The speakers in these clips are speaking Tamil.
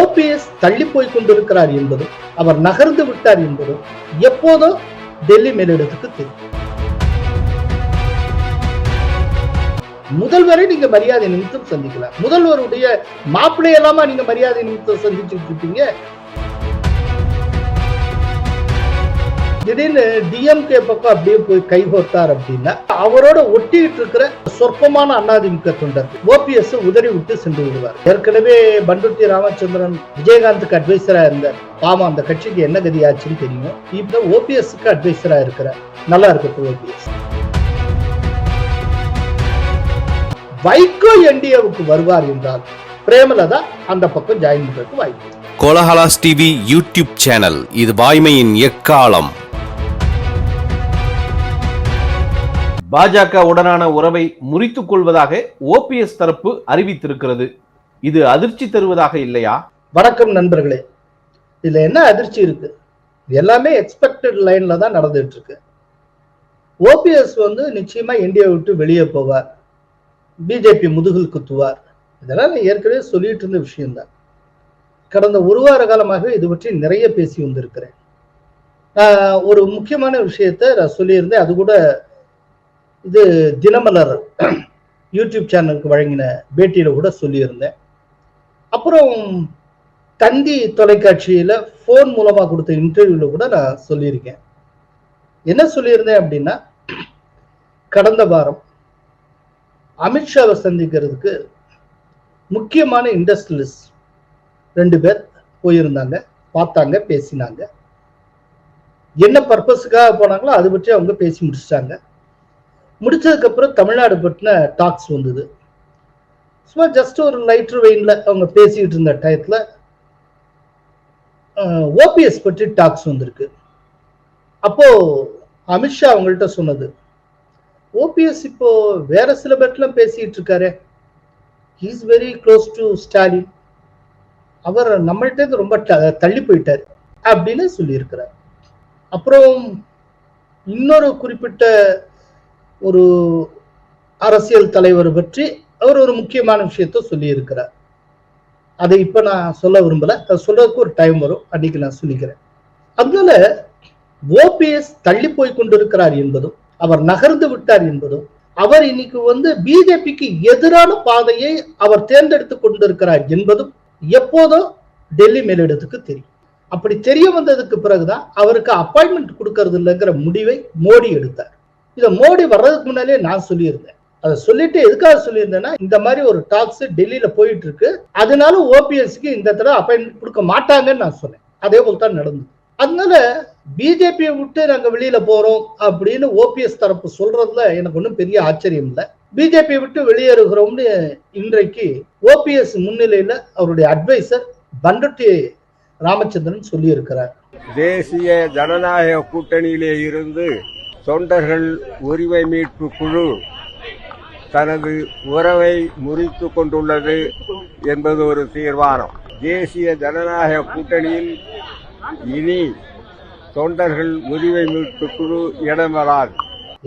ஓபிஎஸ் தள்ளி போய் கொண்டிருக்கிறார் என்பதும் அவர் நகர்ந்து விட்டார் என்பதும் எப்போதோ டெல்லி மேலிடத்துக்கு தெரியும். முதல்வரை நீங்க மரியாதை நிமித்தம் சந்திக்கலாம். முதல்வருடைய மாப்பிள்ளை எல்லாமா நீங்க மரியாதை நிமித்தம் சந்திச்சுட்டு இருப்பீங்க திடீர்னு டிஎம்கே பக்கம் அப்படியே போய் கைகோர்த்தார் அப்படின்னா அவரோட ஒட்டிட்டு இருக்கிற சொற்பமான அண்ணாதிமுக தொண்டர் ஓபிஎஸ் உதறி விட்டு சென்று விடுவார். ஏற்கனவே பண்டுட்டி ராமச்சந்திரன் விஜயகாந்துக்கு அட்வைசரா இருந்தார். ஆமா அந்த கட்சிக்கு என்ன கதி ஆச்சுன்னு தெரியும்? இப்ப ஓபிஎஸ்க்கு அட்வைசரா இருக்கிற நல்லா இருக்கு ஓபிஎஸ் வைகோ என்டிஏவுக்கு வருவார் என்றால் பிரேமலதா அந்த பக்கம் ஜாயின் பண்றதுக்கு வாய்ப்பு. கோலஹலாஸ் டிவி யூடியூப் சேனல் இது வாய்மையின் எக்காலம். பாஜக உடனான உறவை முறித்துக் கொள்வதாக ஓபிஎஸ் தரப்பு அறிவித்திருக்கிறது. இது அதிர்ச்சி தருவதாக இல்லையா? வணக்கம் நண்பர்களே. இதுல என்ன அதிர்ச்சி இருக்கு? எல்லாமே எக்ஸ்பெக்டட் லைன்ல தான் நடந்துட்டு இருக்கு ஓபிஎஸ் வந்து நிச்சயமா இந்தியா விட்டு வெளியே போவார். பிஜேபி முதுகில் குத்துவார். இதெல்லாம் நான் ஏற்கனவே சொல்லிட்டு இருந்த விஷயம்தான். கடந்த ஒரு வார காலமாக இது பற்றி நிறைய பேசி வந்திருக்கிறேன். ஒரு முக்கியமான விஷயத்த நான் சொல்லியிருந்தேன். அது கூட இது தினமலர் யூடியூப் சேனலுக்கு வழங்கின பேட்டியில் கூட சொல்லியிருந்தேன். அப்புறம் தந்தி தொலைக்காட்சியில் ஃபோன் மூலமாக கொடுத்த இன்டர்வியூவில் கூட நான் சொல்லியிருக்கேன். என்ன சொல்லியிருந்தேன் அப்படின்னா கடந்த வாரம் அமித்ஷாவை சந்திக்கிறதுக்கு முக்கியமான இண்டஸ்ட்ரியலிஸ்ட் ரெண்டு பேர் போயிருந்தாங்க பார்த்தாங்க பேசினாங்க. என்ன பர்பஸுக்காக போனாங்களோ அதை பற்றி அவங்க பேசி முடிச்சிட்டாங்க. முடிச்சதுக்கு அப்புறம் தமிழ்நாடு பற்றின டாக்ஸ் வந்தது. சும்மா ஜஸ்ட் ஒரு லைட்ரு வெயின்ல அவங்க பேசிக்கிட்டு இருந்த டயத்துல ஓபிஎஸ் பற்றி டாக்ஸ் வந்திருக்கு. அப்போ அமித்ஷா அவங்கள்ட்ட சொன்னது ஓபிஎஸ் இப்போ வேற சில பேர்லாம் பேசிட்டு இருக்காரு. Is very close to Stalin அவர் நம்மள்ட்ட இருந்து ரொம்ப தள்ளி போயிட்டார் அப்படின்னு சொல்லியிருக்கிறார். அப்புறம் இன்னொரு குறிப்பிட்ட ஒரு அரசியல் தலைவர் பற்றி அவர் ஒரு முக்கியமான விஷயத்த சொல்லியிருக்கிறார். அதை இப்ப நான் சொல்ல விரும்பல. அது சொல்றதுக்கு ஒரு டைம் வரும். அன்னைக்கு நான் சொல்லிக்கிறேன். அதனால ஓபிஎஸ் தள்ளி போய் கொண்டிருக்கிறார் என்பதும் அவர் நகர்ந்து விட்டார் என்பதும் அவர் இன்னைக்கு வந்து பிஜேபிக்கு எதிரான பாதையை அவர் தேர்ந்தெடுத்து கொண்டிருக்கிறார் என்பதும் எப்போதோ டெல்லி மேலிடத்துக்கு தெரியும். அப்படி தெரிய வந்ததுக்கு பிறகுதான் அவருக்கு அப்பாயின்மெண்ட் கொடுக்கறது இல்லைங்கிற முடிவை மோடி எடுத்தார். இதை மோடி வர்றதுக்கு முன்னாலே நான் சொல்லியிருந்தேன். அதை சொல்லிட்டு எதுக்காக சொல்லியிருந்தேன்னா இந்த மாதிரி ஒரு டாக்ஸ் டெல்லியில போயிட்டு இருக்கு அதனால ஓபிஎஸ்க்கு இந்த தடவை அப்பாயின்மெண்ட் கொடுக்க மாட்டாங்கன்னு நான் சொன்னேன். அதே போல் தான் நடந்தது. அதனால பிஜேபியை விட்டு நாங்க வெளியில போறோம் அப்படின்னு ஓபிஎஸ் தரப்பு சொல்றதுல எனக்கு ஒன்றும் பெரிய ஆச்சரியம் இல்லை. பிஜேபியை விட்டு வெளியேறுகிறோம்னு இன்றைக்கு ஓபிஎஸ் முன்னிலையில அவருடைய அட்வைசர் பண்டட்டி ராமச்சந்திரன் சொல்லியிருக்கிறார். தேசிய ஜனநாயக கூட்டணியிலே இருந்து தொண்டர்கள் உரிமை மீட்பு குழு தனது உறவை முறித்து கொண்டுள்ளது என்பது ஒரு தீர்மானம். தேசிய ஜனநாயக கூட்டணியில் இனி தொண்டர்கள் உரிமை மீட்பு குழு இடம்பெறாது.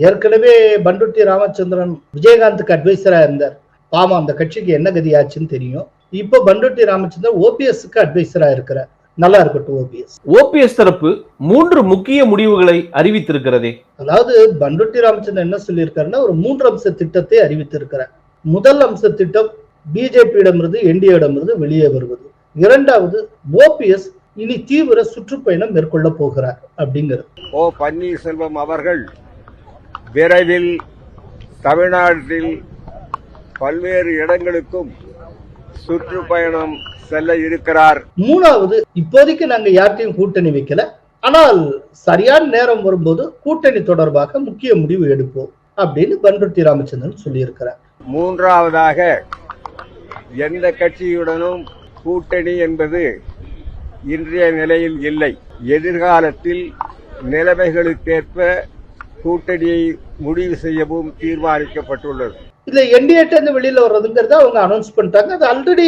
ஏற்கனவே பண்டுட்டி ராமச்சந்திரன் விஜயகாந்துக்கு அட்வைசரா இருந்தார். பாவம் அந்த கட்சிக்கு என்ன கதியாச்சுன்னு தெரியும். இப்போ பண்டுட்டி ராமச்சந்திரன் ஓபிஎஸ்க்கு அட்வைசரா இருக்கிறார். நல்லா இருக்கட்டும் ஓபிஎஸ் ஓபிஎஸ் தரப்பு மூன்று முக்கிய முடிவுகளை அறிவித்திருக்கிறதே. அதாவது பண்டுட்டி ராமச்சந்திரன் என்ன சொல்லியிருக்காருன்னா ஒரு மூன்று அம்ச திட்டத்தை அறிவித்திருக்கிறார். முதல் அம்ச திட்டம் பிஜேபியிடமிருந்து என்டிஏடமிருந்து வெளியே வருவது. இரண்டாவது ஓபிஎஸ் இனி தீவிர சுற்றுப்பயணம் மேற்கொள்ள போகிறார் அப்படிங்கிறது. ஓ பன்னீர்செல்வம் அவர்கள் விரைவில் தமிழ்நாட்டில் பல்வேறு இடங்களுக்கும் சுற்றுப்பயணம் செல்ல இருக்கிறார். மூணாவது இப்போதைக்கு நாங்க யார்ட்டையும் கூட்டணி வைக்கல. ஆனால் சரியான நேரம் வரும்போது கூட்டணி தொடர்பாக முக்கிய முடிவு எடுப்போம் அப்படின்னு பண்ருட்டி ராமச்சந்திரன் சொல்லியிருக்கிறார். மூன்றாவதாக எந்த கட்சியுடனும் கூட்டணி என்பது இன்றைய நிலையில் இல்லை. எதிர்காலத்தில் நிலைமைகளுக்கேற்ப கூட்டணியை முடிவு செய்யவும் தீர்மானிக்கப்பட்டுள்ளது. இதுல என்டிஏட்ட இருந்து வெளியில வர்றதுங்கிறத அவங்க அனௌன்ஸ் பண்ணிட்டாங்க. அது ஆல்ரெடி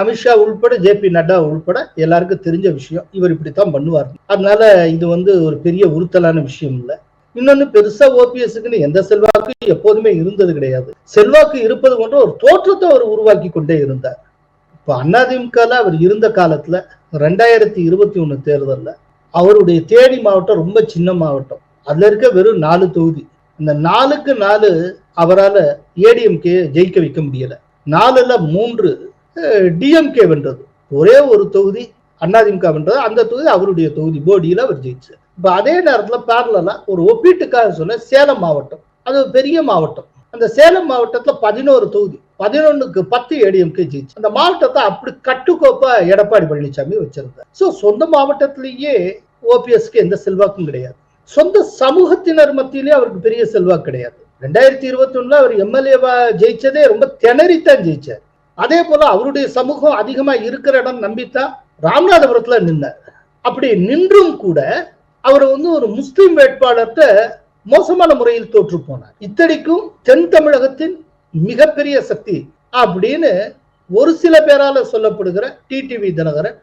அமித்ஷா உள்பட ஜே பி நட்டா உள்பட எல்லாருக்கும் தெரிஞ்ச விஷயம். இவர் இப்படித்தான் பண்ணுவார். அதனால இது வந்து ஒரு பெரிய உறுத்தலான விஷயம் இல்லை. இன்னொன்னு பெருசா ஓபிஎஸ்க்குன்னு எந்த செல்வாக்கு எப்போதுமே இருந்தது கிடையாது. செல்வாக்கு இருப்பது போன்ற ஒரு தோற்றத்தை அவர் உருவாக்கி கொண்டே இருந்தார். இப்போ அதிமுகல அவர் இருந்த காலத்துல ரெண்டாயிரத்தி இருபத்தி ஒண்ணு தேர்தலில் அவருடைய தேனி மாவட்டம் ரொம்ப சின்ன மாவட்டம். அதுல இருக்க வெறும் நாலு தொகுதி. இந்த நாலுக்கு நாலு அவரால் ஏடிஎம்கே ஜெயிக்க வைக்க முடியல. நாலுல மூன்று டிஎம்கே வென்றது. ஒரே ஒரு தொகுதி அதிமுக வென்றது. அந்த தொகுதி அவருடைய தொகுதி போடியில் அவர் ஜெயிச்சார். இப்போ அதே நேரத்தில் பேரலா ஒரு ஒப்பீட்டுக்காக சொன்ன சேலம் மாவட்டம். அது ஒரு பெரிய மாவட்டம். அந்த சேலம் மாவட்டத்தில் பதினோரு தொகுதி. பதினொன்னுக்கு பத்து ஏடிஎம்கே ஜெயிச்சு அந்த மாவட்டத்தை அப்படி கட்டுக்கோப்பா எடப்பாடி பழனிசாமி வச்சிருந்தார். ஸோ சொந்த மாவட்டத்திலேயே ஓபிஎஸ்க்கு எந்த செல்வாக்கும் கிடையாது. சொந்த சமூகத்தினர் மத்தியிலேயே அவருக்கு பெரிய செல்வாக்கு கிடையாது. ரெண்டாயிரத்தி இருபத்தி ஒண்ணுல அவர் எம்எல்ஏவா ஜெயிச்சதே ரொம்ப திணறித்தான் ஜெயிச்சார். அதே போல அவருடைய சமூகம் அதிகமா இருக்கிற இடம் நம்பித்தான் ராமநாதபுரத்துல நின்னார். அப்படி நின்றும் கூட அவர் வந்து ஒரு முஸ்லிம் வேட்பாளர்கிட்ட மோசமான முறையில் தோற்று போனார். இத்தனைக்கும் தென் தமிழகத்தின் மிகப்பெரிய சக்தி அப்படின்னு ஒரு சில பேரால சொல்லப்படுகிற டிடிவி தினகரன்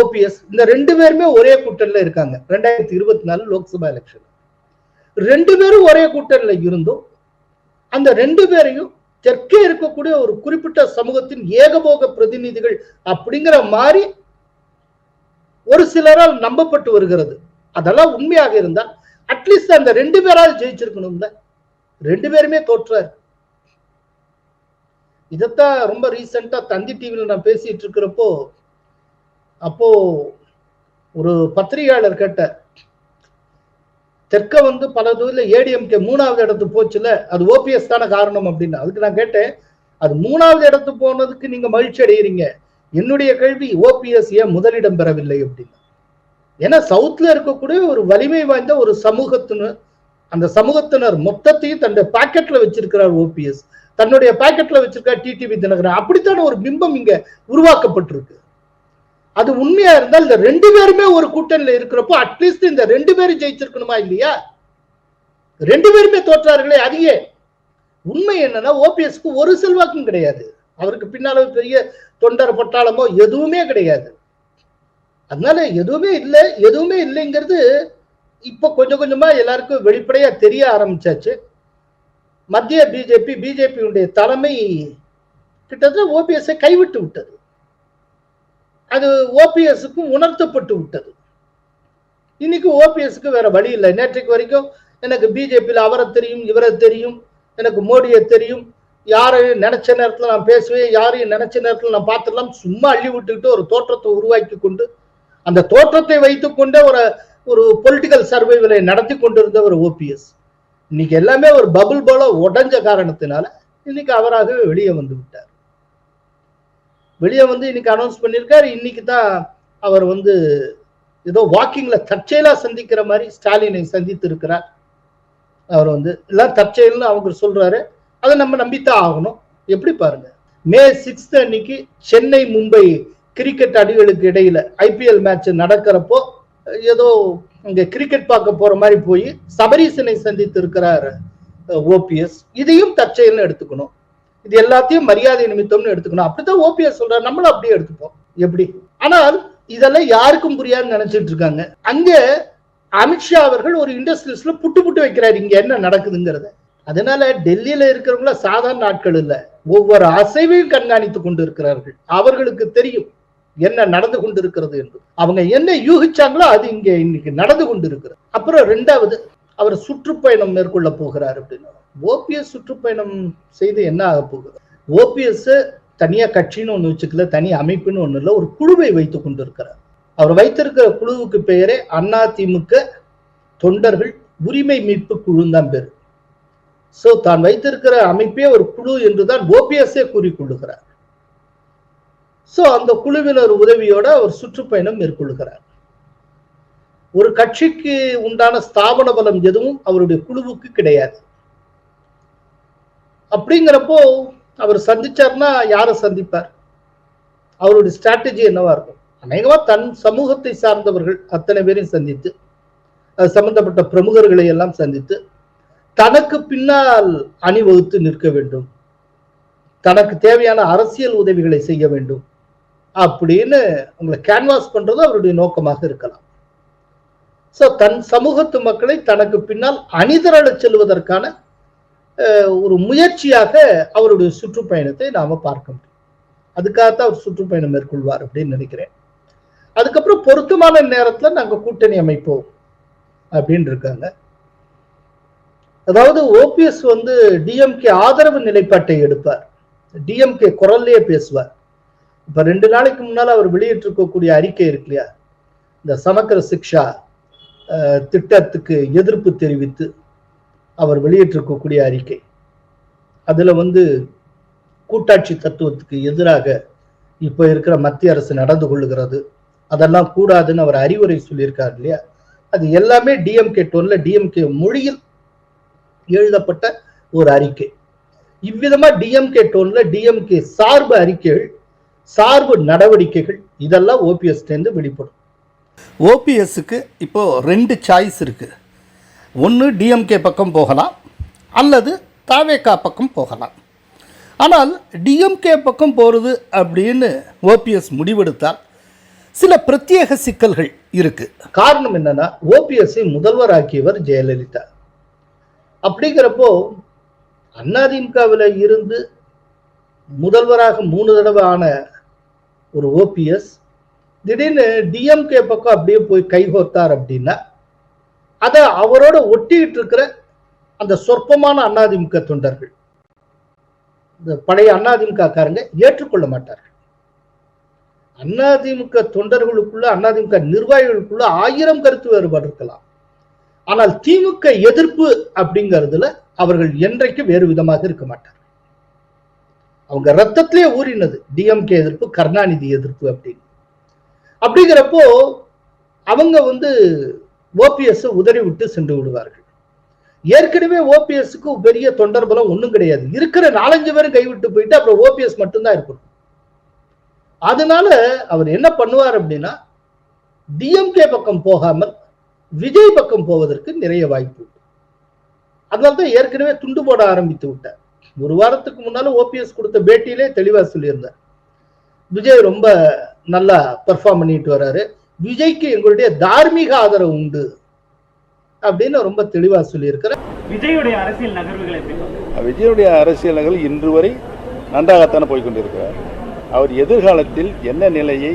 ஓபிஎஸ் இந்த ரெண்டு பேருமே ஒரே கூட்டணியில இருக்காங்க. ரெண்டாயிரத்தி இருபத்தி நாலு லோக்சபா எலெக்ஷன் ரெண்டு பேரும் ஒரே கூட்டணியில இருந்தும் அந்த ரெண்டு பேரையும் தெற்கே இருக்கக்கூடிய ஒரு குறிப்பிட்ட சமூகத்தின் ஏகபோக பிரதிநிதிகள் அப்படிங்கிற மாதிரி ஒரு சிலரால் நம்பப்பட்டு வருகிறது. அதெல்லாம் உண்மையாக இருந்தால் அட்லீஸ்ட் அந்த ரெண்டு பேரால் ஜெயிச்சிருக்கணும்ல. ரெண்டு பேருமே தோற்றார். இதைத்தான் ரொம்ப ரீசெண்டா தந்தி டிவியில் நான் பேசிட்டு இருக்கிறப்போ அப்போ ஒரு பத்திரிகையாளர் கேட்ட தெற்க வந்து பல தொகுதியில் ஏடிஎம்கே மூணாவது இடத்துக்கு போச்சுல அது ஓபிஎஸ் தானே காரணம் அப்படின்னு. அதுக்கு நான் கேட்டேன் அது மூணாவது இடத்துக்கு போனதுக்கு நீங்க மகிழ்ச்சி அடைகிறீங்க என்னுடைய கேள்வி ஓபிஎஸ் ஏன் முதலிடம் பெறவில்லை அப்படின்னு. ஏன்னா சவுத்ல இருக்கக்கூடிய ஒரு வலிமை வாய்ந்த ஒரு சமூகத்தினர் அந்த சமூகத்தினர் மொத்தத்தையும் தன்னுடைய பாக்கெட்ல வச்சிருக்கிறார் ஓபிஎஸ் தன்னுடைய பாக்கெட்ல வச்சிருக்கார் டிடிவி தினகரன். அப்படித்தான ஒரு பிம்பம் இங்க உருவாக்கப்பட்டிருக்கு. அது உண்மையா இருந்தால் இந்த ரெண்டு பேருமே ஒரு கூட்டணியில இருக்கிறப்போ அட்லீஸ்ட் இந்த ரெண்டு பேரும் ஜெயிச்சிருக்கணுமா இல்லையா? ரெண்டு பேருமே தோற்றார்களே அதையே. உண்மை என்னன்னா ஓபிஎஸ்க்கு ஒரு செல்வாக்கும் கிடையாது. அவருக்கு பின்னால பெரிய தொண்டர் பட்டாளமோ எதுவுமே கிடையாது. அதனால எதுவுமே இல்லை எதுவுமே இல்லைங்கிறது இப்போ கொஞ்சம் கொஞ்சமா எல்லாருக்கும் வெளிப்படையா தெரிய ஆரம்பிச்சாச்சு. மத்திய பிஜேபி பிஜேபியுடைய தலைமை கிட்டத்தட்ட ஓபிஎஸ்ஐ கைவிட்டு விட்டது. அது ஓபிஎஸ்க்கும் உணர்த்தப்பட்டு விட்டது. இன்னைக்கு ஓபிஎஸ்க்கு வேற வழி இல்லை. நேற்றைக்கு வரைக்கும் எனக்கு பிஜேபியில் அவரை தெரியும் இவரை தெரியும் எனக்கு மோடியை தெரியும். யாரையும் நினைச்ச நேரத்தில் நான் பேசுவேன் யாரையும் நினைச்ச நேரத்தில் நான் பார்த்துடலாம். சும்மா அள்ளி விட்டுக்கிட்டு ஒரு தோற்றத்தை உருவாக்கி கொண்டு அந்த தோற்றத்தை வைத்துக்கொண்டே ஒரு ஒரு பொலிட்டிக்கல் சர்வைவலை நடத்தி கொண்டிருந்தவர் ஓபிஎஸ். இன்னைக்கு எல்லாமே ஒரு பபுள் போல உடஞ்ச காரணத்தினால இன்னைக்கு அவராகவே வெளியே வந்து விட்டார். வெளியே வந்து இன்னைக்கு அனௌன்ஸ் பண்ணியிருக்காரு. இன்னைக்கு தான் அவர் வந்து ஏதோ வாக்கிங்ல தற்செயலா சந்திக்கிற மாதிரி ஸ்டாலினை சந்தித்து இருக்கிறார் அவர் வந்து எல்லாம் தற்செயல்னு அவங்க சொல்றாரு. அதை நம்ம நம்பித்தான் ஆகணும். எப்படி பாருங்க? மே சிக்ஸ்த் அன்னைக்கு சென்னை மும்பை கிரிக்கெட் அடிகளுக்கு இடையில ஐபிஎல் மேட்ச் நடக்கிறப்போ ஏதோ இங்க கிரிக்கெட் பார்க்க போற மாதிரி போய் சபரீசனை சந்தித்து இருக்கிறார் ஓபிஎஸ் இதையும் தற்செயல்னு எடுத்துக்கணும். இது எல்லாத்தையும் மரியாதை நிமித்தம்னு எடுத்துக்கணும். அப்படித்தான் ஓபிஎஸ் சொல்றாரு. நம்மளும் அப்படியே எடுத்துப்போம். எப்படி? ஆனால் இதெல்லாம் யாருக்கும் புரியாதுன்னு நினைச்சிட்டு இருக்காங்க. அங்க அமித்ஷா அவர்கள் ஒரு இண்டஸ்ட்ரீஸ்ல புட்டு புட்டு வைக்கிறாரு. இங்க என்ன நடக்குதுங்கிறத. அதனால டெல்லியில இருக்கிறவங்கள சாதாரண ஆட்கள் இல்ல. ஒவ்வொரு அசைவையும் கண்காணித்து கொண்டு இருக்கிறார்கள் அவர்களுக்கு தெரியும் என்ன நடந்து கொண்டு இருக்கிறது என்று. அவங்க என்ன யூகிச்சாங்களோ அது இங்க இன்னைக்கு நடந்து கொண்டு இருக்கிறது அப்புறம் ரெண்டாவது அவர் சுற்றுப்பயணம் மேற்கொள்ள போகிறார் அப்படின்னு. ஓபிஎஸ் சுற்றுப்பயணம் செய்து என்ன ஆக போகுது? ஓபிஎஸ் தனியா கட்சின்னு ஒண்ணு வச்சுக்கல தனி அமைப்புன்னு ஒண்ணு இல்லை ஒரு குழுவை வைத்துக் கொண்டிருக்கிறார். அவர் வைத்திருக்கிற குழுவுக்கு பெயரே அதிமுக தொண்டர்கள் உரிமை மீட்பு குழு தான் பேர். சோ தான் வைத்திருக்கிற அமைப்பே ஒரு குழு என்றுதான் ஓபிஎஸ்ஏ கூறிக்கொள்ளுகிறார் சோ அந்த குழுவினர் உதவியோட அவர் சுற்றுப்பயணம் மேற்கொள்கிறார். ஒரு கட்சிக்கு உண்டான ஸ்தாபன பலம் எதுவும் அவருடைய குழுவுக்கு கிடையாது. அப்படிங்கிறப்போ அவர் சந்திச்சார்னா யாரை சந்திப்பார்? அவருடைய ஸ்ட்ராட்டஜி என்னவா இருக்கும்? அநேகமா தன் சமூகத்தை சார்ந்தவர்கள் அத்தனை பேரையும் சந்தித்து அது சம்பந்தப்பட்ட பிரமுகர்களை எல்லாம் சந்தித்து தனக்கு பின்னால் அணிவகுத்து நிற்க வேண்டும். தனக்கு தேவையான அரசியல் உதவிகளை செய்ய வேண்டும். அப்படின்னு உங்களை கேன்வாஸ் பண்றது அவருடைய நோக்கமாக இருக்கலாம். ஸோ தன் சமூகத்து மக்களை தனக்கு பின்னால் அணிதிரளச் செல்வதற்கான ஒரு முயற்சியாக அவருடைய சுற்றுப்பயணத்தை நாம பார்க்க முடியும். அதுக்காகத்தான் அவர் சுற்றுப்பயணம் மேற்கொள்வார் அப்படின்னு நினைக்கிறேன். அதுக்கப்புறம் பொருத்தமான நேரத்துல நாங்க கூட்டணி அமைப்போம் அப்படின்னு இருக்காங்க. அதாவது ஓபிஎஸ் வந்து டிஎம்கே ஆதரவு நிலைப்பாட்டை எடுப்பார். டிஎம்கே குரல்லையே பேசுவார். இப்ப ரெண்டு நாளைக்கு முன்னால அவர் வெளியிட்டிருக்கக்கூடிய அறிக்கை இருக்கு இல்லையா? இந்த சமக்கர சிக்ஷா திட்டத்துக்கு எதிர்ப்பு தெரிவித்து அவர் வெளியிட்டிருக்கக்கூடிய அறிக்கை. அதில் வந்து கூட்டாட்சி தத்துவத்துக்கு எதிராக இப்போ இருக்கிற மத்திய அரசு நடந்து கொள்ளுகிறது. அதெல்லாம் கூடாதுன்னு அவர் அறிவுரை சொல்லியிருக்கார் இல்லையா? அது எல்லாமே டிஎம்கே டோன்ல டிஎம்கே மொழியில் எழுதப்பட்ட ஒரு அறிக்கை. இவ்விதமா டிஎம்கே டோன்ல டிஎம்கே சார்பு அறிக்கைகள் சார்பு நடவடிக்கைகள் இதெல்லாம் ஓபிஎஸ்லேருந்து வெளிப்படும். ஓபிஎஸ்க்கு இப்போது ரெண்டு சாய்ஸ் இருக்குது ஒன்று டிஎம்கே பக்கம் போகலாம் அல்லது தாவேக்கா பக்கம் போகலாம். ஆனால் டிஎம்கே பக்கம் போகிறது அப்படின்னு ஓபிஎஸ் முடிவெடுத்தால் சில பிரத்யேக சிக்கல்கள் இருக்கு. காரணம் என்னன்னா ஓபிஎஸ்ஐ முதல்வர் ஆக்கியவர் ஜெயலலிதா. அப்படிங்கிறப்போ அதிமுகவில் இருந்து முதல்வராக மூணு தடவை ஆன ஒரு ஓபிஎஸ் திடீர்னு டிஎம்கே பக்கம் அப்படியே போய் கைகோர்த்தார் அப்படின்னா அதை அவரோட ஒட்டிக்கிட்டு இருக்கிற அந்த சொற்பமான அண்ணாதிமுக தொண்டர்கள் இந்த பழைய அண்ணாதிமுக காரங்க ஏற்றுக்கொள்ள மாட்டார்கள். அதிமுக தொண்டர்களுக்குள்ள அதிமுக நிர்வாகிகளுக்குள்ள ஆயிரம் கருத்து வேறுபாடு இருக்கலாம். ஆனால் திமுக எதிர்ப்பு அப்படிங்கிறதுல அவர்கள் என்றைக்கு வேறு விதமாக இருக்க மாட்டார்கள். அவங்க ரத்தத்திலே ஊறினது டிஎம்கே எதிர்ப்பு கருணாநிதி எதிர்ப்பு அப்படின்னு. அப்படிங்கிறப்போ அவங்க வந்து ஓபிஎஸ் உதறி விட்டு சென்று விடுவார்கள். ஏற்கனவே ஓபிஎஸ்க்கு பெரிய தொண்டர் பலம் ஒன்றும் கிடையாது. இருக்கிற நாலஞ்சு பேரும் கைவிட்டு போயிட்டு அப்புறம் ஓபிஎஸ் மட்டும்தான் இருக்கணும் அதனால அவர் என்ன பண்ணுவார் அப்படின்னா டிஎம்கே பக்கம் போகாமல் விஜய் பக்கம் போவதற்கு நிறைய வாய்ப்பு உண்டு. அதனால தான் ஏற்கனவே துண்டு போட ஆரம்பித்து விட்டார். ஒரு வாரத்துக்கு முன்னால ஓபிஎஸ் கொடுத்த பேட்டியிலே தெளிவா சொல்லியிருந்தார். விஜய் ரொம்ப நல்லா பெர்ஃபார்ம் பண்ணிட்டு வர்றாரு. விஜய்க்கு எங்களுடைய தார்மீக ஆதரவு உண்டு அப்படின்னு ரொம்ப தெளிவா சொல்லியிருக்கிறார். விஜயுடைய அரசியல் நகர்வுகளை? விஜயுடைய அரசியல் நகல் இன்று வரை நன்றாகத்தானே போய்க்கொண்டிருக்கிறார் அவர் எதிர்காலத்தில் என்ன நிலையை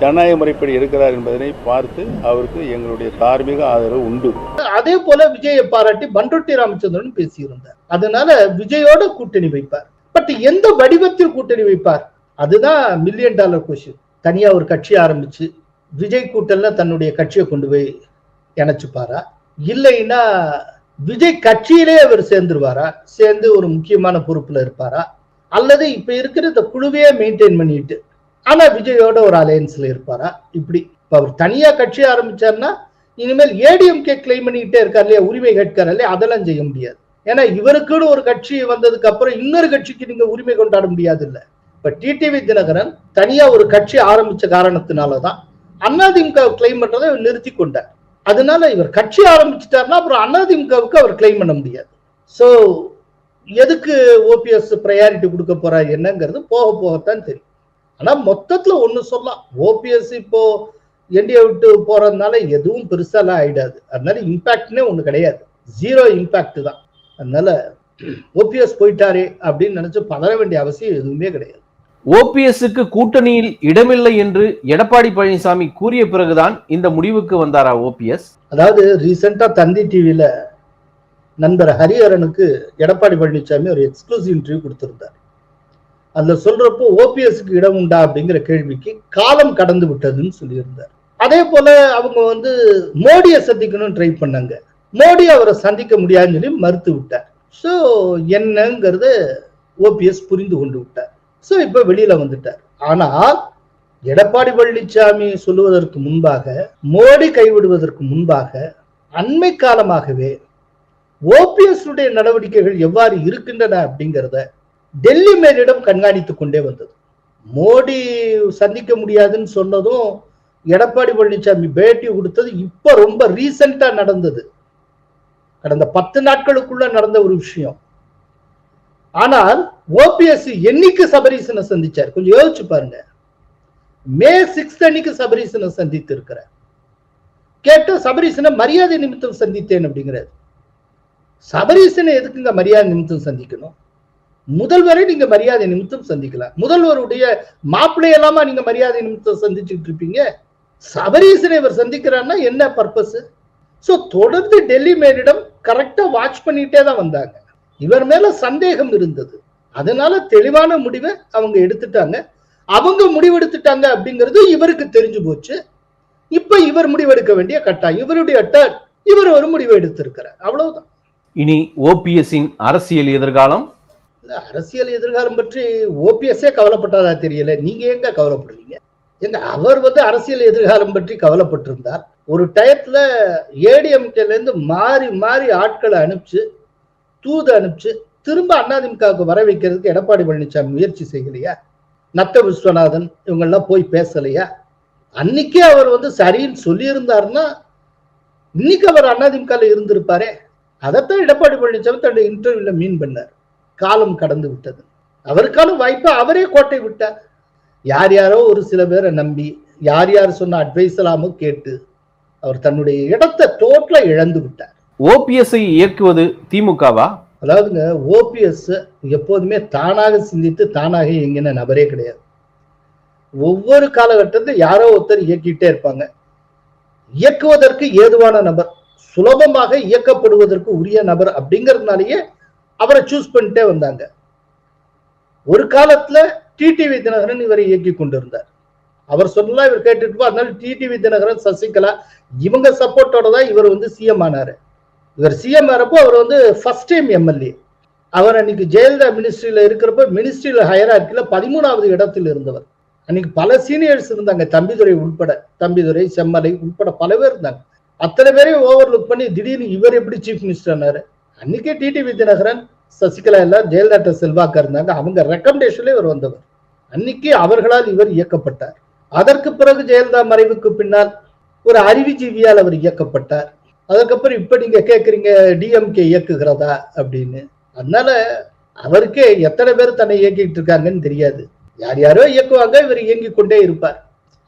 ஜனநாயக முறைப்படி இருக்கிறார் என்பதனை பார்த்து அவருக்கு எங்களுடைய தார்மீக ஆதரவு உண்டு. அதே போல விஜயை பாராட்டி பண்ருட்டி ராமச்சந்திரன் பேசியிருந்தார். அதனால விஜயோட கூட்டணி வைப்பார். பட் எந்த வடிவத்தில் கூட்டணி வைப்பார்? அதுதான் மில்லியன் டாலர் கொஸ்டின் தனியா ஒரு கட்சி ஆரம்பிச்சு விஜய் கூட்டல்ல தன்னுடைய கட்சியை கொண்டு போய் இணைச்சுப்பாரா? இல்லைன்னா விஜய் கட்சியிலே அவர் சேர்ந்துருவாரா? சேர்ந்து ஒரு முக்கியமான பொறுப்புல இருப்பாரா? அல்லது இப்ப இருக்கிற இந்த குழுவையே மெயின்டைன் பண்ணிட்டு ஆனா விஜயோட ஒரு அலையன்ஸ்ல இருப்பாரா? இப்படி. இப்ப அவர் தனியா கட்சி ஆரம்பிச்சாருன்னா இனிமேல் ஏடிஎம்கே கிளைம் பண்ணிக்கிட்டே இருக்கார் இல்லையா? உரிமை கேட்கிறார் இல்லையா? அதெல்லாம் செய்ய முடியாது. ஏன்னா இவருக்குன்னு ஒரு கட்சி வந்ததுக்கு அப்புறம் இன்னொரு கட்சிக்கு நீங்க உரிமை கொண்டாட முடியாது இல்ல இப்ப டிடிவி தினகரன் தனியா ஒரு கட்சி ஆரம்பிச்ச காரணத்தினாலதான் அதிமுக கிளைம் பண்றதை நிறுத்தி கொண்டார். அதனால இவர் கட்சி ஆரம்பிச்சிட்டாருன்னா அப்புறம் அதிமுகவுக்கு அவர் கிளைம் பண்ண முடியாது. ஸோ எதுக்கு ஓபிஎஸ் ப்ரையாரிட்டி கொடுக்க போறாரு என்னங்கிறது போக போகத்தான் தெரியும். ஆனா மொத்தத்துல ஒண்ணு சொல்லலாம். ஓபிஎஸ் இப்போ என்டிஏ விட்டு போறதுனால எதுவும் பெருசாலாம் ஆயிடாது. அதனால இம்பாக்ட்னே ஒண்ணு கிடையாது. ஜீரோ இம்பாக்ட் தான். அதனால ஓபிஎஸ் போயிட்டாரே அப்படின்னு நினைச்சு பதற வேண்டிய அவசியம் எதுவுமே கிடையாது. ஓபிஎஸ்க்கு கூட்டணியில் இடமில்லை என்று எடப்பாடி பழனிசாமி கூறிய பிறகுதான் இந்த முடிவுக்கு வந்தாரா ஓபிஎஸ்? அதாவது ரீசெண்டா தந்தி டிவியில நண்பர் ஹரிஹரனுக்கு எடப்பாடி பழனிசாமி ஒரு எக்ஸ்க்ளூசிவ் இன்டர்வியூ கொடுத்திருந்தார். அதுல சொல்றப்போ ஓபிஎஸ்க்கு இடம் உண்டா அப்படிங்கிற கேள்விக்கு காலம் கடந்து விட்டதுன்னு சொல்லியிருந்தார். அதே போல அவங்க வந்து மோடியை சந்திக்கணும்னு ட்ரை பண்ணாங்க. மோடி அவரை சந்திக்க முடியாதுன்னு சொல்லி மறுத்து விட்டார். ஸோ என்னங்கிறத ஓபிஎஸ் புரிந்து கொண்டு விட்டார். ஸோ இப்போ வெளியில வந்துட்டார். ஆனால் எடப்பாடி பழனிசாமி சொல்லுவதற்கு முன்பாக மோடி கைவிடுவதற்கு முன்பாக அண்மை காலமாகவே ஓபிஎஸ் உடைய நடவடிக்கைகள் எவ்வாறு இருக்கின்றன அப்படிங்கிறத டெல்லி மேலிடம் கண்காணித்துக் கொண்டே வந்தது. மோடி சந்திக்க முடியாதுன்னு சொன்னதும் எடப்பாடி பழனிசாமி பேட்டி கொடுத்தது இப்ப ரொம்ப ரீசெண்டா நடந்தது. கடந்த பத்து நாட்களுக்குள்ள நடந்த ஒரு விஷயம். ஆனால் ஓபிஎஸ் என்னைக்கு சபரீசனை சந்திச்சார்? கொஞ்சம் யோசிச்சு பாருங்க. மே சிக்ஸ்த் அன்னைக்கு சபரீசனை சந்தித்து இருக்கிறார் கேட்டு சபரீசனை மரியாதை நிமித்தம் சந்தித்தேன் அப்படிங்கிறார். சபரீசனை எதுக்குங்க மரியாதை நிமித்தம் சந்திக்கணும்? முதல்வரை நீங்க மரியாதை நிமித்தம் சந்திக்கலாம். முதல்வருடைய மாப்பிள்ளை எல்லாமா நீங்க மரியாதை நிமித்தம் சந்திச்சுட்டு இருப்பீங்க? சபரீசனை இவர் சந்திக்கிறான்னா என்ன பர்பஸ் ஸோ தொடர்ந்து டெல்லி மேலிடம் கரெக்டா வாட்ச் பண்ணிட்டே தான் வந்தாங்க. இவர் மேல சந்தேகம் இருந்தது. அதனால தெளிவான முடிவை அவங்க எடுத்துட்டாங்க. அவங்க முடிவெடுத்துட்டாங்க அப்படிங்கிறது இவருக்கு தெரிஞ்சு போச்சு. இப்ப இவர் முடிவெடுக்க வேண்டிய கட்டாயம். இவருடைய டர்ன் இவர் ஒரு முடிவை எடுத்திருக்கிறார். அவ்வளவுதான். இனி ஓபிஎஸ்ஸின் அரசியல் எதிர்காலம்? அரசியல் எதிர்காலம் பற்றி ஓபிஎஸ்ஏ கவலைப்பட்டதா தெரியல. நீங்க எங்க கவலைப்படுறீங்க? எங்க அவர் வந்து அரசியல் எதிர்காலம் பற்றி கவலைப்பட்டிருந்தார். ஒரு டயத்துல ஏடிஎம்கேல இருந்து மாறி மாறி ஆட்களை அனுப்பிச்சு தூது அனுப்பிச்சு திரும்ப அதிமுகவுக்கு வர வைக்கிறதுக்கு எடப்பாடி பழனிசாமி முயற்சி செய்யலையா? நத்த விஸ்வநாதன் இவங்கெல்லாம் போய் பேசலையா? அன்னைக்கே அவர் வந்து சரின்னு சொல்லியிருந்தாருன்னா இன்னைக்கு அவர் அதிமுகவில் இருந்திருப்பாரே. அதைத்தான் எடப்பாடி பழனிசாமி தன்னுடைய இன்டர்வியூல மீன் பண்ணார். காலம் கடந்து விட்டது. அவருக்கான வாய்ப்பை அவரே கோட்டை விட்டார். யார் யாரோ ஒரு சில பேரை நம்பி யார் யார் சொன்ன அட்வைஸ் எல்லாமோ கேட்டு அவர் தன்னுடைய இடத்தை டோட்டலா இழந்து விட்டார். ஓபிஎஸ்ஐ இயக்குவது திமுகவா? அதாவதுங்க ஓபிஎஸ் எப்போதுமே தானாக சிந்தித்து தானாக இயங்கின நபரே கிடையாது. ஒவ்வொரு காலகட்டத்தில் யாரோ ஒருத்தர் இயக்கிட்டே இருப்பாங்க. இயக்குவதற்கு ஏதுவான நபர் சுலபமாக இயக்கப்படுவதற்கு உரிய நபர் அப்படிங்கிறதுனாலயே அவரை சூஸ் பண்ணிட்டே வந்தாங்க. ஒரு காலத்துல டிடிவி தினகரன் இவரை இயக்கி கொண்டிருந்தார். அவர் சொல்லலாம் இவர் கேட்டுட்டு போ அதனால டிடிவி தினகரன் சசிகலா இவங்க சப்போர்ட்டோட தான் இவர் வந்து சிஎம் ஆனாரு. இவர் சிஎம் வரப்போ அவர் வந்து ஃபர்ஸ்ட் டைம் எம்எல்ஏ அவர் அன்னைக்கு ஜெயலலிதா மினிஸ்ட்ரியில இருக்கிறப்ப மினிஸ்ட்ரியில ஹயரார்க்கில பதிமூணாவது இடத்தில் இருந்தவர். அன்னைக்கு பல சீனியர்ஸ் இருந்தாங்க. தம்பிதுரை உட்பட தம்பிதுரை செம்மலை உட்பட பல பேர் இருந்தாங்க. அத்தனை பேரையும் ஓவர்லுக் பண்ணி திடீர்னு இவர் எப்படி சீஃப் மினிஸ்டர் ஆனாரு? அன்னைக்கே டிடிவி தினகரன் சசிகலா எல்லாம் ஜெயலலிதா செல்வாக்கா இருந்தாங்க. அவங்க ரெக்கமெண்டேஷன்ல இவர் வந்தவர். அன்னைக்கு அவர்களால் இவர் இயக்கப்பட்டார். அதற்கு பிறகு ஜெயலலிதா மறைவுக்கு பின்னால் ஒரு அறிவுஜீவியால் அவர் இயக்கப்பட்டார். அதுக்கப்புறம் இப்ப நீங்க கேக்குறீங்க டிஎம்கே இயக்குகிறதா அப்படின்னு. அதனால அவருக்கே எத்தனை பேர் தன்னை இயக்கிட்டு இருக்காங்கன்னு தெரியாது. யார் யாரோ இயக்குவாங்க இவர் இயங்கிக் கொண்டே இருப்பார்.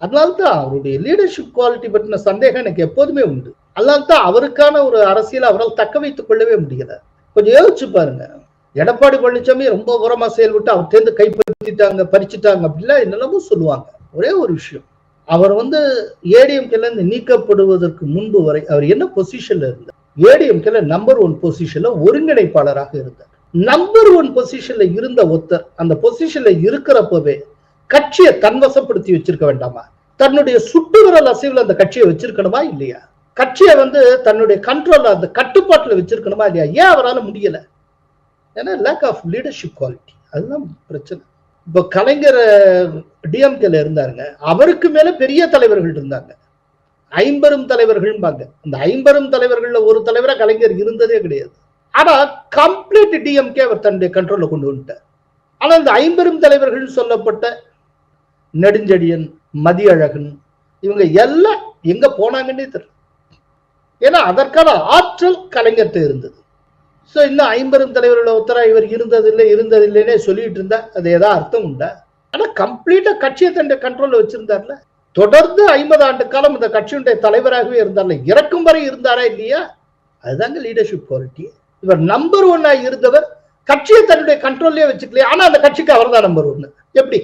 அதனால தான் அவருடைய லீடர்ஷிப் குவாலிட்டி பற்றின சந்தேகம் எனக்கு எப்போதுமே உண்டு. அதனால தான் அவருக்கான ஒரு அரசியல் அவரால் தக்க வைத்துக் கொள்ளவே முடியல. கொஞ்சம் யோசிச்சு பாருங்க. எடப்பாடி பழனிசாமி ரொம்ப உரமா செயல்பட்டு அவர்கிட்ட கைப்பற்றிட்டாங்க பறிச்சுட்டாங்க அப்படின்லாம் என்னெல்லாமும் சொல்லுவாங்க. ஒரே ஒரு விஷயம். அவர் வந்து ஏடிஎம்கேல இருந்து நீக்கப்படுவதற்கு முன்பு வரை அவர் என்ன பொசிஷன்ல இருந்தார்? ஏடிஎம்கேல நம்பர் ஒன் பொசிஷன்ல ஒருங்கிணைப்பாளராக இருந்தார். நம்பர் ஒன் பொசிஷன்ல இருந்த ஒருத்தர் அந்த பொசிஷன்ல இருக்கிறப்பவே கட்சியை தன்வசப்படுத்தி வச்சிருக்க வேண்டாமா? தன்னுடைய சுட்டுவிரல் அசைவில் அந்த கட்சியை வச்சிருக்கணுமா இல்லையா? கட்சியை வந்து தன்னுடைய கண்ட்ரோல் அந்த கட்டுப்பாட்டுல வச்சிருக்கணுமா இல்லையா? ஏன் அவரால முடியல? ஏன்னா லேக் ஆஃப் லீடர்ஷிப் குவாலிட்டி அதுதான் பிரச்சனை. இப்போ கலைஞர் டிஎம்கேல இருந்தாருங்க. அவருக்கு மேல பெரிய தலைவர்கள் இருந்தாங்க. ஐம்பெரும் தலைவர்கள்பாங்க அந்த ஐம்பெரும் தலைவர்கள்ல ஒரு தலைவரா கலைஞர் இருந்ததே கிடையாது. ஆனா கம்ப்ளீட் டிஎம்கே அவர் தன்னுடைய கண்ட்ரோல்ல கொண்டு வந்துட்டார். ஆனா இந்த ஐம்பெரும் தலைவர்கள் சொல்லப்பட்ட நெடுஞ்செடியன் மதியழகன் இவங்க எல்லாம் எங்க போனாங்கன்னே தெரியல. ஏன்னா அதற்கான ஆற்றல் கலைஞர்கிட்ட இருந்தது. சோ இன்னும் ஐம்பெரும் தலைவர்கள் ஒத்தரா இவர் இருந்ததில்லை இருந்ததில்லைன்னே சொல்லிட்டு இருந்தா அது ஏதாவது அர்த்தம் உண்டா? ஆனா கம்ப்ளீட்டா கட்சியை தன்னுடைய கண்ட்ரோல்ல வச்சிருந்தார்ல. தொடர்ந்து ஐம்பது ஆண்டு காலம் இந்த கட்சியுடைய தலைவராகவே இருந்தார்ல. இறக்கும் வரை இருந்தாரா இல்லையா? அதுதாங்க லீடர்ஷிப் குவாலிட்டி இவர் நம்பர் ஒன்னா இருந்தவர். கட்சியை தன்னுடைய கண்ட்ரோல்லே வச்சுக்கலையே. ஆனா அந்த கட்சிக்கு அவர் தான் நம்பர் ஒன்னு எப்படி?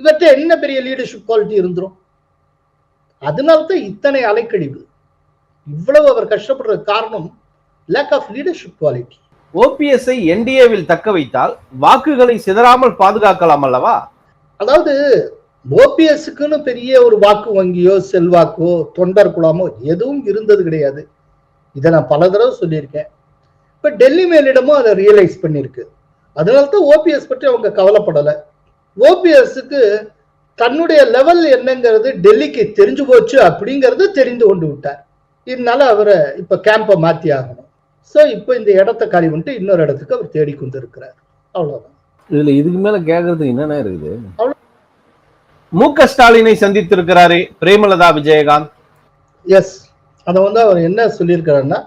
இவர்கிட்ட என்ன பெரிய லீடர்ஷிப் குவாலிட்டி இருந்துரும்? அதனால்தான் இத்தனை அலைக்கழிவு. இவ்வளவு அவர் கஷ்டப்படுற காரணம் லேக் ஆஃப் லீடர்ஷிப் குவாலிட்டி ஓபிஎஸ்ஐ என்டிஏவில் தக்க வைத்தால் வாக்குகளை சிதறாமல் பாதுகாக்கலாம் அல்லவா? அதாவது ஓபிஎஸ்க்குன்னு பெரிய ஒரு வாக்கு வங்கியோ செல்வாக்கோ தொண்டர் குழாமோ எதுவும் இருந்தது கிடையாது. இதை நான் பல தடவை சொல்லியிருக்கேன். இப்ப டெல்லி மேலிடமும் அதை ரியலைஸ் பண்ணியிருக்கு. அதனால தான் ஓபிஎஸ் பற்றி அவங்க கவலைப்படலை. ஓபிஎஸ்க்கு தன்னுடைய லெவல் என்னங்கிறது டெல்லிக்கு தெரிஞ்சு போச்சு அப்படிங்கிறது தெரிந்து கொண்டு விட்டார். இதனால அவரை இப்ப கேம்பை மாத்தி ஆகணும் சோ இப்போ இந்த இடத்த காலி பண்ணிட்டு இன்னொரு இடத்துக்கு அவர் தேடிக்கொண்டு இருக்கிறார் அவ்வளவுதான். இதுல இதுக்கு மேல கேக்குறதுக்கு என்னென்ன இருக்குது? மு க ஸ்டாலினை சந்தித்திருக்கிறாரே பிரேமலதா விஜயகாந்த். எஸ் அதை வந்து அவர் என்ன சொல்லியிருக்கிறாருன்னா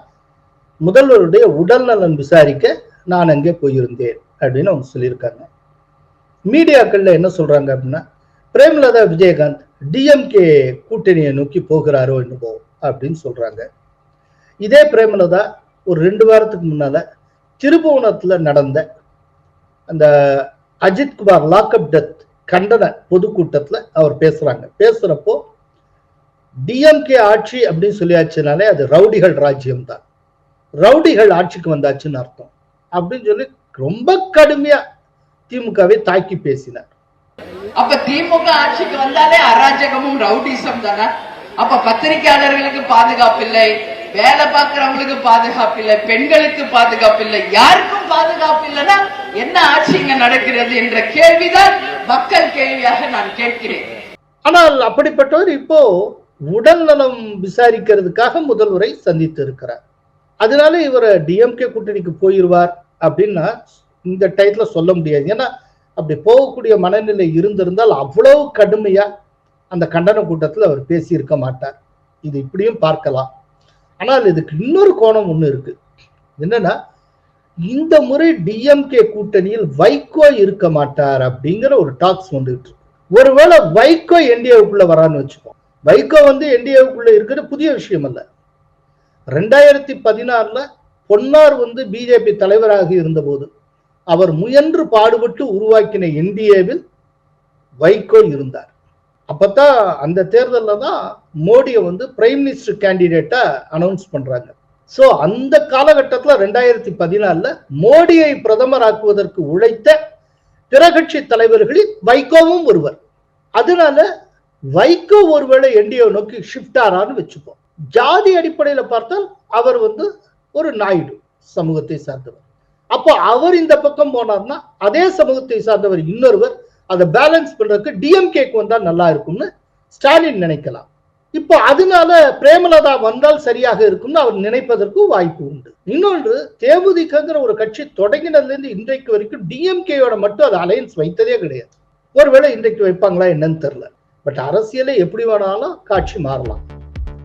முதல்வருடைய உடல்நலன் விசாரிக்க நான் அங்கே போயிருந்தேன் அப்படின்னு அவங்க சொல்லியிருக்காங்க. மீடியாக்கள்ல என்ன சொல்றாங்க அப்படின்னா பிரேமலதா விஜயகாந்த் டிஎம்கே கூட்டணியை நோக்கி போகிறாரோ என்னவோ அப்படின்னு சொல்றாங்க. இதே பிரேமலதா ஒரு ரெண்டு வாரத்துக்கு முன்னால திருபுவனத்துல நடந்த அந்த அஜித் குமார் லாக்அப் டெத் கண்டன பொதுக்கூட்டத்துல அவர் பேசுறாங்க. பேசுறப்போ டிஎம்கே ஆட்சி அப்படின்னு சொல்லியாச்சுனாலே அது ரவுடிகள் ராஜ்யம் தான் ரவுடிகள் ஆட்சிக்கு வந்தாச்சுன்னு அர்த்தம். அப்படின்னு சொல்லி ரொம்ப கடுமையா திமுகவை தாக்கி பேசினார். அப்ப திமுக ஆட்சிக்கு வந்தாலே அராஜகமும் ரவுடிசம் தானே? அப்ப பத்திரிகையாளர்களுக்கு பாதுகாப்பு இல்லை வேலை பார்க்கறவங்களுக்கு பாதுகாப்பு இல்லை பெண்களுக்கு பாதுகாப்பு இல்லை யாருக்கும் பாதுகாப்பு இல்லைன்னா என்ன ஆட்சி இங்க நடக்கிறது என்ற கேள்விதான் மக்கள் கேள்வியாக நான் கேட்கிறேன். ஆனால் அப்படிப்பட்டவர் இப்போ உடல் நலம் விசாரிக்கிறதுக்காக முதல்வரை சந்தித்து இருக்கிறார் அதனால இவர் டிஎம்கே கூட்டணிக்கு போயிருவார் அப்படின்னா இந்த டயத்துல சொல்ல முடியாது. ஏன்னா அப்படி போகக்கூடிய மனநிலை இருந்திருந்தால் அவ்வளவு கடுமையா அந்த கண்டன கூட்டத்தில் அவர் பேசியிருக்க மாட்டார். இது இப்படியும் பார்க்கலாம். ஆனால் இதுக்கு இன்னொரு கோணம் ஒன்று இருக்கு. என்னன்னா இந்த முறை டிஎம்கே கூட்டணியில் வைகோ இருக்க மாட்டார் அப்படிங்கிற ஒரு டாக்ஸ் வந்துட்டு இருக்கு. ஒருவேளை வைகோ என்டிஏவுக்குள்ள வரான்னு வச்சுக்கோம் வைகோ வந்து என்டிஏவுக்குள்ள இருக்கிறது புதிய விஷயம் அல்ல. ரெண்டாயிரத்தி பதினாறுல பொன்னார் வந்து பிஜேபி தலைவராக இருந்தபோது அவர் முயன்று பாடுபட்டு உருவாக்கின என்டிஏவில் வைகோ இருந்தார். அப்பதான் அந்த தேர்தலில் தான் மோடியை வந்து பிரைம் மினிஸ்டர் கேண்டிடேட்டா அனௌன்ஸ் பண்றாங்க. சோ அந்த காலகட்டத்தில் ரெண்டாயிரத்தி பதினாலில் மோடியை பிரதமராக்குவதற்கு உழைத்த பிற கட்சி தலைவர்களில் வைகோவும் ஒருவர். அதனால வைகோ ஒருவேளை என்டிஏ நோக்கி ஷிஃப்ட் ஆறான்னு வச்சுப்போம். ஜாதி அடிப்படையில பார்த்தால் அவர் வந்து ஒரு நாயுடு சமூகத்தை சார்ந்தவர். அப்போ அவர் இந்த பக்கம் போனார்னா அதே சமூகத்தை சார்ந்தவர் இன்னொருவர் அதை பேலன்ஸ் பண்றதுக்கு டிஎம்கேக்கு வந்தா நல்லா இருக்கும்னு ஸ்டாலின் நினைக்கலாம். இப்போ அதனால பிரேமலதா வந்தால் சரியாக இருக்கும்னு அவர் நினைப்பதற்கு வாய்ப்பு உண்டு. இன்னொன்று தேமுதிகங்கிற ஒரு கட்சி தொடங்கினதுல இருந்து இன்றைக்கு வரைக்கும் டிஎம்கேயோட மட்டும் அது அலையன்ஸ் வைத்ததே கிடையாது. ஒருவேளை இன்றைக்கு வைப்பாங்களா என்னன்னு தெரியல. பட் அரசியலே எப்படி வேணாலும் காட்சி மாறலாம்.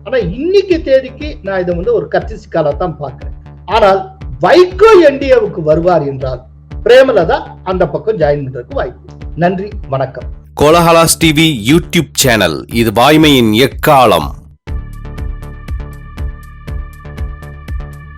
ஆனா இன்னைக்கு தேதிக்கு நான் இதை வந்து ஒரு கத்திசிக்கால தான் பார்க்கிறேன். ஆனால் வைகோ என்டிஏவுக்கு வருவார் என்றால் பிரேமலதா அந்த பக்கம் ஜாயின் பண்றதுக்கு வாய்ப்பு. நன்றி வணக்கம். கோலஹலாஸ் டிவி யூடியூப் சேனல் இது வாய்மையின் எக்காலம்.